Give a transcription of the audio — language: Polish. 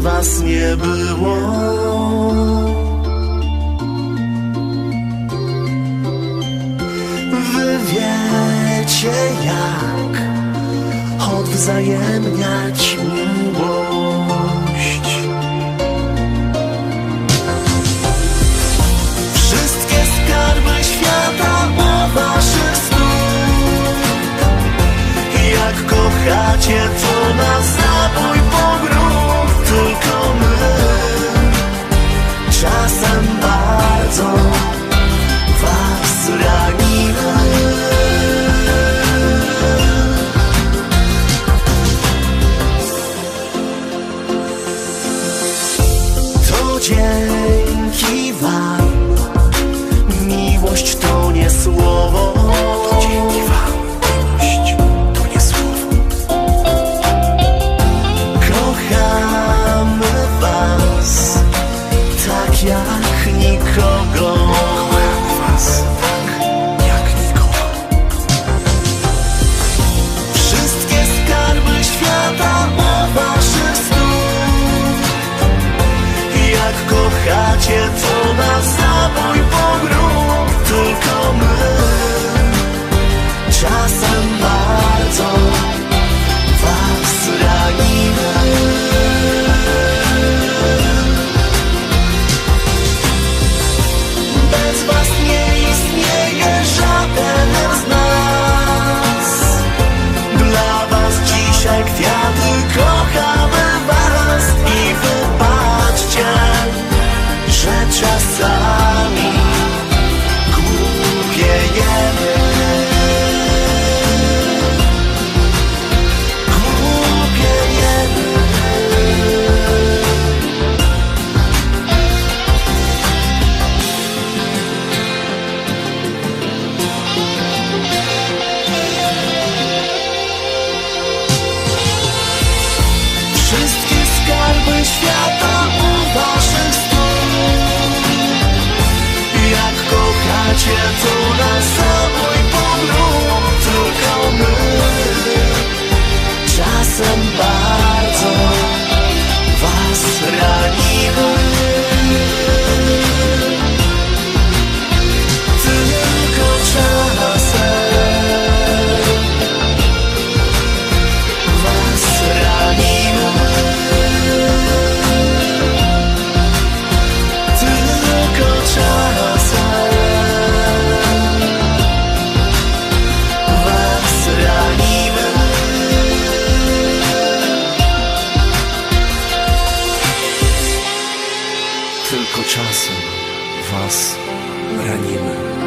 was nie było. Wy wiecie jak odwzajemniać miłość. Wszystkie skarby świata u waszych stóp Jak kochacie, to na zabój dzięki Wam Miłość to nie słowo. Dzięki Wam Miłość to nie słowo. Kochamy Was Tak jak nikogo Tylko czasem Was ranimy